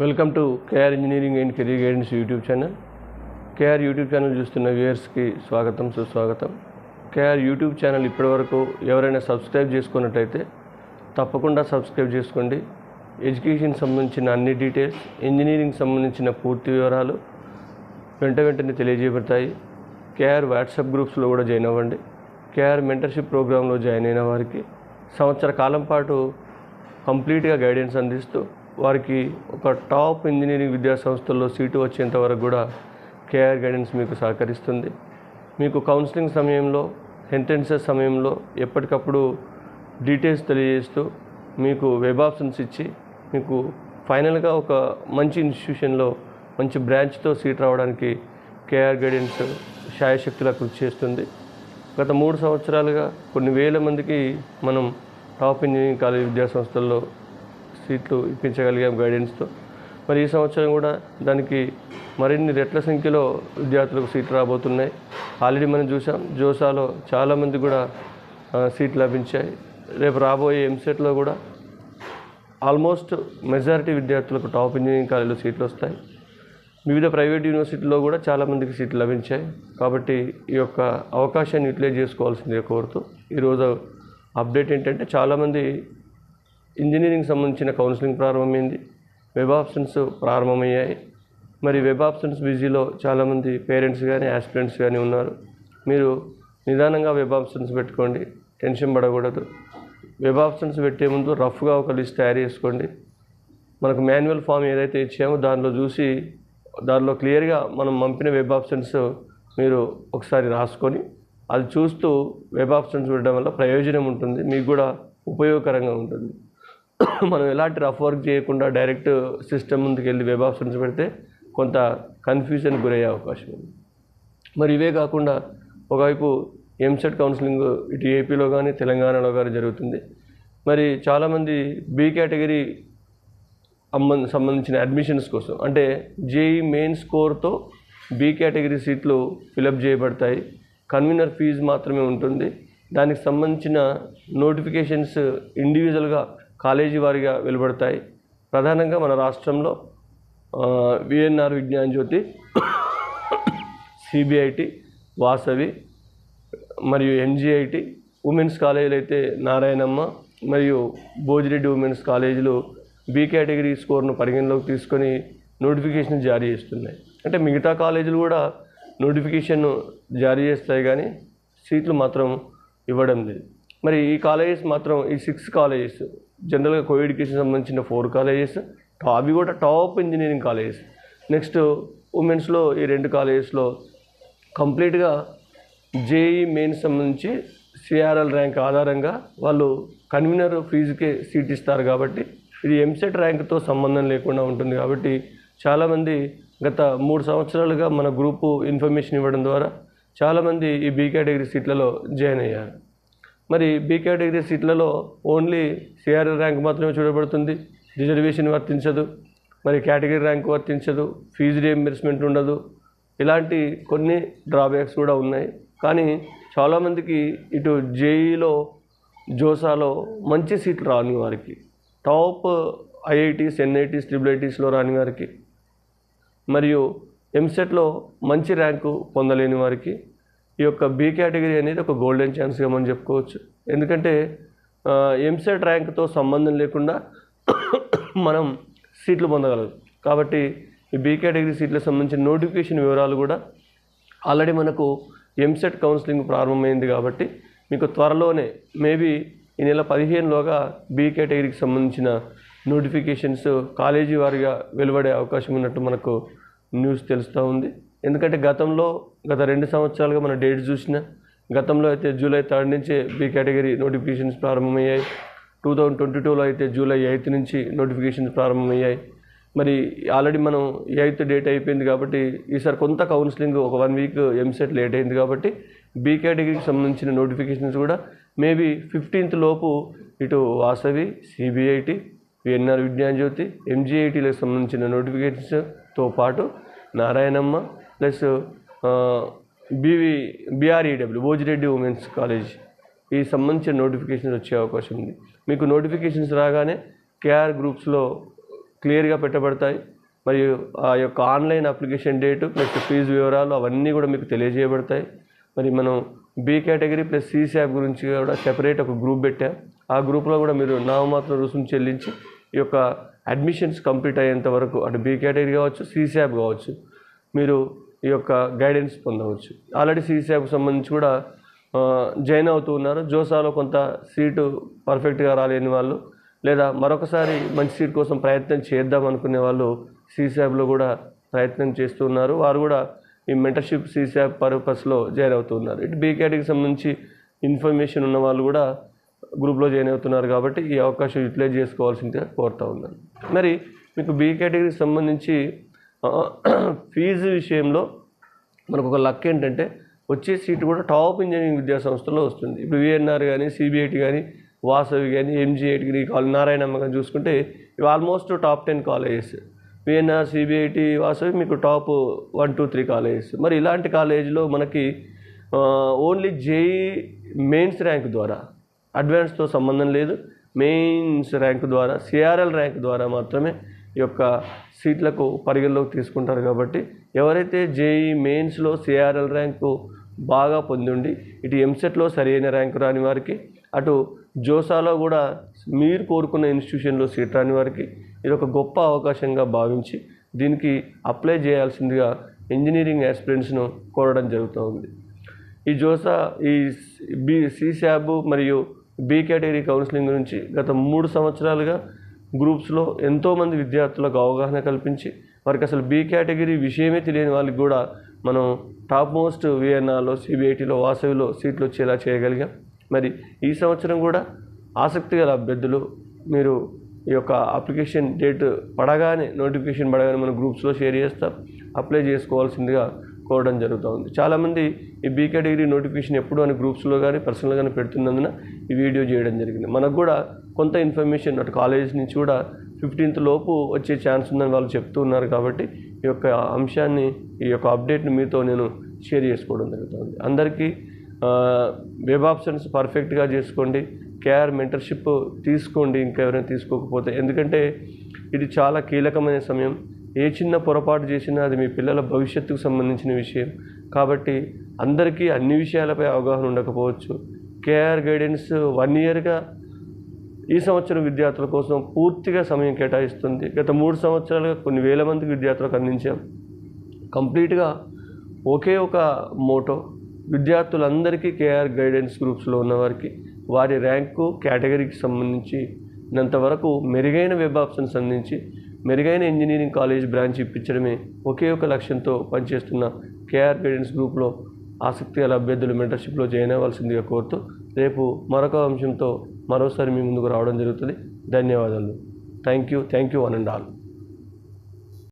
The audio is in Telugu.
Welcome to KR engineering and career guidance YouTube channel. KR YouTube channel చూస్తున్న వ్యూయర్స్కి స్వాగతం సుస్వాగతం. కేఆర్ యూట్యూబ్ ఛానల్ ఇప్పటివరకు ఎవరైనా సబ్స్క్రైబ్ చేసుకున్నట్టయితే తప్పకుండా సబ్స్క్రైబ్ చేసుకోండి. ఎడ్యుకేషన్ సంబంధించిన అన్ని డీటెయిల్స్ ఇంజనీరింగ్ సంబంధించిన పూర్తి వివరాలు వెంట వెంటనే తెలియజేయబడతాయి. కేఆర్ వాట్సాప్ గ్రూప్స్లో కూడా జాయిన్ అవ్వండి. కేఆర్ మెంటర్షిప్ ప్రోగ్రాంలో జాయిన్ అయిన వారికి సంవత్సర కాలం పాటు కంప్లీట్గా గైడెన్స్ అందిస్తూ వారికి ఒక టాప్ ఇంజనీరింగ్ విద్యాసంస్థల్లో సీటు వచ్చేంత వరకు కూడా కేఆర్ గైడెన్స్ మీకు సహకరిస్తుంది. మీకు కౌన్సిలింగ్ సమయంలో ఎంట్రెన్సెస్ సమయంలో ఎప్పటికప్పుడు డీటెయిల్స్ తెలియజేస్తూ మీకు వెబ్ ఆప్షన్స్ ఇచ్చి మీకు ఫైనల్గా ఒక మంచి ఇన్స్టిట్యూషన్లో మంచి బ్రాంచ్తో సీట్ రావడానికి కేఆర్ గైడెన్స్ శాయశక్తిలా కృషి చేస్తుంది. గత మూడు సంవత్సరాలుగా కొన్ని వేల మందికి మనం టాప్ ఇంజనీరింగ్ కాలేజ్ విద్యా సంస్థల్లో సీట్లు ఇప్పించగలిగాం గైడెన్స్తో మరి ఈ సంవత్సరం కూడా దానికి మరిన్ని రెట్ల సంఖ్యలో విద్యార్థులకు సీట్లు రాబోతున్నాయి. ఆల్రెడీ మనం చూసాం జోసాలో చాలామంది కూడా సీట్లు లభించాయి. రేపు రాబోయే ఎంసెట్లో కూడా ఆల్మోస్ట్ మెజారిటీ విద్యార్థులకు టాప్ ఇంజనీరింగ్ కాలేజీలో సీట్లు వస్తాయి. వివిధ ప్రైవేట్ యూనివర్సిటీల్లో కూడా చాలామందికి సీట్లు లభించాయి. కాబట్టి ఈ యొక్క అవకాశాన్ని యూటిలైజ్ చేసుకోవాల్సిందిగా కోరుతూ ఈరోజు అప్డేట్ ఏంటంటే చాలామంది ఇంజనీరింగ్ సంబంధించిన కౌన్సిలింగ్ ప్రారంభమైంది. వెబ్ ఆప్షన్స్ ప్రారంభమయ్యాయి. మరి వెబ్ ఆప్షన్స్ బిజీలో చాలామంది పేరెంట్స్ కానీ ఆస్పిరెంట్స్ కానీ ఉన్నారు. మీరు నిదానంగా వెబ్ ఆప్షన్స్ పెట్టుకోండి. టెన్షన్ పడకూడదు. వెబ్ ఆప్షన్స్ పెట్టే ముందు రఫ్గా ఒక లిస్ట్ తయారు చేసుకోండి. మనకు మాన్యువల్ ఫామ్ ఏదైతే ఇచ్చామో దానిలో చూసి దానిలో క్లియర్గా మనం పంపిన వెబ్ ఆప్షన్స్ మీరు ఒకసారి రాసుకొని అది చూస్తూ వెబ్ ఆప్షన్స్ పెట్టడం వల్ల ప్రయోజనం ఉంటుంది. మీకు కూడా ఉపయోగకరంగా ఉంటుంది. మనం ఎలాంటి రఫ్ వర్క్ చేయకుండా డైరెక్ట్ సిస్టమ్ ముందుకు వెళ్ళి వెబ్ ఆప్షన్స్ పెడితే కొంత కన్ఫ్యూజన్ గురయ్యే అవకాశం ఉంది. మరి ఇవే కాకుండా ఒకవైపు ఎంసెట్ కౌన్సిలింగ్ ఇటు ఏపీలో కానీ తెలంగాణలో కానీ జరుగుతుంది. మరి చాలామంది బి కేటగిరీ అమ్మ- సంబంధించిన అడ్మిషన్స్ కోసం అంటే జేఈ మెయిన్ స్కోర్తో బి కేటగిరీ సీట్లు ఫిలప్ చేయబడతాయి. కన్వీనర్ ఫీజు మాత్రమే ఉంటుంది. దానికి సంబంధించిన నోటిఫికేషన్స్ ఇండివిజువల్గా కాలేజీ వారిగా వెలువడతాయి. ప్రధానంగా మన రాష్ట్రంలో విఎన్ఆర్ విజ్ఞాన్ జ్యోతి సిబిఐటి వాసవి మరియు ఎన్జిఐటి ఉమెన్స్ కాలేజీలు అయితే నారాయణమ్మ మరియు భోజిరెడ్డి ఉమెన్స్ కాలేజీలు బి కేటగిరీ స్కోర్ను పరిగణలోకి తీసుకొని నోటిఫికేషన్ జారీ చేస్తున్నాయి. అంటే మిగతా కాలేజీలు కూడా నోటిఫికేషన్ జారీ చేస్తాయి కానీ సీట్లు మాత్రం ఇవ్వడం లేదు. మరి ఈ కాలేజెస్ మాత్రం ఈ సిక్స్ కాలేజెస్ జనరల్గా కో ఎడ్యుకేషన్ సంబంధించిన ఫోర్ కాలేజెస్ అవి కూడా టాప్ ఇంజనీరింగ్ కాలేజెస్. నెక్స్ట్ ఉమెన్స్లో ఈ రెండు కాలేజెస్లో కంప్లీట్గా జేఈ మెయిన్ సంబంధించి సిఆర్ఎల్ ర్యాంక్ ఆధారంగా వాళ్ళు కన్వీనర్ ఫీజుకే సీట్ ఇస్తారు కాబట్టి ఇది ఎంసెట్ ర్యాంక్తో సంబంధం లేకుండా ఉంటుంది కాబట్టి చాలామంది గత మూడు సంవత్సరాలుగా మన గ్రూపు ఇన్ఫర్మేషన్ ఇవ్వడం ద్వారా చాలామంది ఈ బీ కేటగిరీ సీట్లలో జాయిన్ అయ్యారు. మరి బీ కేటగిరీ సీట్లలో ఓన్లీ సిఆర్ఎల్ ర్యాంక్ మాత్రమే చూడబడుతుంది. రిజర్వేషన్ వర్తించదు. మరి కేటగిరీ ర్యాంక్ వర్తించదు. ఫీజు రియంబర్స్మెంట్ ఉండదు. ఇలాంటి కొన్ని డ్రాబ్యాక్స్ కూడా ఉన్నాయి. కానీ చాలామందికి ఇటు జేఈలో జోసాలో మంచి సీట్లు రాని వారికి టాప్ ఐఐటీస్ ఎన్ఐటీస్ ట్రిపుల్ ఐటీస్లో రాని వారికి మరియు ఎంసెట్లో మంచి ర్యాంకు పొందలేని వారికి ఈ యొక్క బి కేటగిరీ అనేది ఒక గోల్డెన్ ఛాన్స్గా మనం చెప్పుకోవచ్చు. ఎందుకంటే ఎంసెట్ ర్యాంక్తో సంబంధం లేకుండా మనం సీట్లు పొందగలదు కాబట్టి ఈ బి కేటగిరీ సీట్లకు సంబంధించిన నోటిఫికేషన్ వివరాలు కూడా ఆల్రెడీ మనకు ఎంసెట్ కౌన్సిలింగ్ ప్రారంభమైంది కాబట్టి మీకు త్వరలోనే మేబీ ఈ నెల పదిహేనులోగా బి కేటగిరీకి సంబంధించిన నోటిఫికేషన్స్ కాలేజీ వారిగా వెలువడే అవకాశం ఉన్నట్టు మనకు న్యూస్ తెలుస్తూ ఉంది. ఎందుకంటే గతంలో గత రెండు సంవత్సరాలుగా మన డేట్ చూసిన గతంలో అయితే జూలై థర్డ్ నుంచే బి కేటగిరీ నోటిఫికేషన్స్ ప్రారంభమయ్యాయి. టూ థౌజండ్ ట్వంటీ టూలో అయితే జూలై ఎయిత్ నుంచి నోటిఫికేషన్స్ ప్రారంభమయ్యాయి. మరి ఆల్రెడీ మనం ఎయిత్ డేట్ అయిపోయింది కాబట్టి ఈసారి కొంత కౌన్సిలింగ్ ఒక వన్ వీక్ ఎంసెట్ లేట్ అయింది కాబట్టి బీ కేటగిరీకి సంబంధించిన నోటిఫికేషన్స్ కూడా మేబీ ఫిఫ్టీన్త్ లోపు ఇటు వాసవి సిబిఐటి విఎన్ఆర్ విజ్ఞాన్ జ్యోతి ఎంజీఐటీలకు సంబంధించిన నోటిఫికేషన్స్తో పాటు Narayanamma plus BV BREW Bhojireddy women's college. ఈ సంబంధించిన నోటిఫికేషన్స్ వచ్చే అవకాశం ఉంది. మీకు నోటిఫికేషన్స్ రాగానే కేఆర్ గ్రూప్స్లో క్లియర్గా పెట్టబడతాయి. మరియు ఆ యొక్క online application date plus fees వివరాలు అవన్నీ కూడా మీకు తెలియజేయబడతాయి. మరి మనం బి కేటగిరీ ప్లస్ సిశాప్ గురించి కూడా సెపరేట్ ఒక గ్రూప్ పెట్టాం. ఆ గ్రూప్లో కూడా మీరు నామమాత్రం రుసుము చెల్లించి ఈ యొక్క అడ్మిషన్స్ కంప్లీట్ అయ్యేంత వరకు అటు బి కేటగిరీ కావచ్చు సిశాప్ కావచ్చు మీరు ఈ యొక్క గైడెన్స్ పొందవచ్చు. ఆల్రెడీ సిశాప్కి సంబంధించి కూడా జాయిన్ అవుతూ ఉన్నారు. జోసాలో కొంత సీటు పర్ఫెక్ట్గా రాలేని వాళ్ళు లేదా మరొకసారి మంచి సీట్ కోసం ప్రయత్నం చేద్దాం అనుకునే వాళ్ళు సీసీఐలో కూడా ప్రయత్నం చేస్తూ ఉన్నారు. వారు కూడా ఈ మెంటర్షిప్ సీసీఐ పర్పస్లో జాయిన్ అవుతూ ఉన్నారు. ఇటు బీకేటీకి సంబంధించి ఇన్ఫర్మేషన్ ఉన్న వాళ్ళు కూడా గ్రూప్లో జాయిన్ అవుతున్నారు కాబట్టి ఈ అవకాశం యూటిలైజ్ చేసుకోవాల్సిందిగా కోరుతా ఉన్నాను. మరి మీకు బీ కేటగిరీకి సంబంధించి ఫీజు విషయంలో మనకు ఒక లక్ ఏంటంటే వచ్చే సీటు కూడా టాప్ ఇంజనీరింగ్ విద్యా సంస్థలో వస్తుంది. ఇప్పుడు విఎన్ఆర్ కానీ సిబిఐటి కానీ వాసవి కానీ ఎంజీఐటి కానీ కాలేజ్ నారాయణమ్మ కానీ చూసుకుంటే ఇవి almost top ten colleges VNR CBIT Vasavi మీకు top one two three colleges మరి ఇలాంటి కాలేజీలో మనకి ఓన్లీ జేఈ మెయిన్స్ ర్యాంక్ ద్వారా అడ్వాన్స్తో సంబంధం లేదు. మెయిన్స్ ర్యాంక్ ద్వారా సిఆర్ఎల్ ర్యాంక్ ద్వారా మాత్రమే యొక్క సీట్లకు పరిగణలోకి తీసుకుంటారు కాబట్టి ఎవరైతే జేఈ మెయిన్స్లో సిఆర్ఎల్ ర్యాంకు బాగా పొందిండి ఇటు ఎంసెట్లో సరైన ర్యాంకు రాని వారికి అటు జోసాలో కూడా మీరు కోరుకున్న ఇన్స్టిట్యూషన్లో సీట్ రాని వారికి ఇది ఒక గొప్ప అవకాశంగా భావించి దీనికి అప్లై చేయాల్సిందిగా ఇంజనీరింగ్ ఆస్పిరెంట్స్ను కోరడం జరుగుతూ ఉంది ఈ జోసా ఈ బి సిశాబ్ మరియు బి కేటగిరీ కౌన్సిలింగ్ గురించి గత మూడు సంవత్సరాలుగా గ్రూప్స్లో ఎంతోమంది విద్యార్థులకు అవగాహన కల్పించి వారికి అసలు బి కేటగిరీ విషయమే తెలియని వాళ్ళకి కూడా మనం టాప్ మోస్ట్ విఎన్ఆర్లో సిబిఐటిలో వాసవిలో సీట్లు వచ్చేలా చేయగలిగాం. మరి ఈ సంవత్సరం కూడా ఆసక్తి గల అభ్యర్థులు మీరు ఈ యొక్క అప్లికేషన్ డేట్ పడగానే నోటిఫికేషన్ పడగానే మనం గ్రూప్స్లో షేర్ చేస్తాం అప్లై చేసుకోవాల్సిందిగా కోరడం జరుగుతూ ఉంది చాలామంది ఈ బీ కేటగిరీ నోటిఫికేషన్ ఎప్పుడు అని గ్రూప్స్లో కానీ పర్సనల్గా కానీ పెడుతున్నందున ఈ వీడియో చేయడం జరిగింది. మనకు కూడా కొంత ఇన్ఫర్మేషన్ అటు కాలేజ్ నుంచి కూడా ఫిఫ్టీన్త్ లోపు వచ్చే ఛాన్స్ ఉందని వాళ్ళు చెప్తూ ఉన్నారు కాబట్టి ఈ యొక్క అంశాన్ని ఈ యొక్క అప్డేట్ని మీతో నేను షేర్ చేసుకోవడం జరుగుతుంది. అందరికీ వెబ్ ఆప్షన్స్ పర్ఫెక్ట్గా చేసుకోండి. కేఆర్ మెంటర్షిప్ తీసుకోండి ఇంకెవరైనా తీసుకోకపోతే. ఎందుకంటే ఇది చాలా కీలకమైన సమయం. ఏ చిన్న పొరపాటు చేసినా అది మీ పిల్లల భవిష్యత్తుకు సంబంధించిన విషయం. కాబట్టి అందరికీ అన్ని విషయాలపై అవగాహన ఉండకపోవచ్చు. కేఆర్ గైడెన్స్ వన్ ఇయర్గా ఈ సంవత్సరం విద్యార్థుల కోసం పూర్తిగా సమయం కేటాయిస్తుంది. గత మూడు సంవత్సరాలుగా కొన్ని వేల మందికి విద్యార్థులకు అందించాం. కంప్లీట్గా ఒకే ఒక మోటో విద్యార్థులందరికీ కేఆర్ గైడెన్స్ గ్రూప్స్లో ఉన్నవారికి వారి ర్యాంకు కేటగిరీకి సంబంధించి ఇంతవరకు మెరుగైన వెబ్ ఆప్షన్స్ అందించి మెరుగైన ఇంజనీరింగ్ కాలేజ్ బ్రాంచ్ ఇప్పించడమే ఒకే ఒక లక్ష్యంతో పనిచేస్తున్న కేఆర్ గైడెన్స్ గ్రూప్లో ఆసక్తి గల అభ్యర్థులు మెంటర్షిప్లో జాయిన్ అవ్వాల్సిందిగా కోరుతూ రేపు మరొక అంశంతో మరోసారి మీ ముందుకు రావడం జరుగుతుంది. ధన్యవాదాలు. Thank you thank you one and all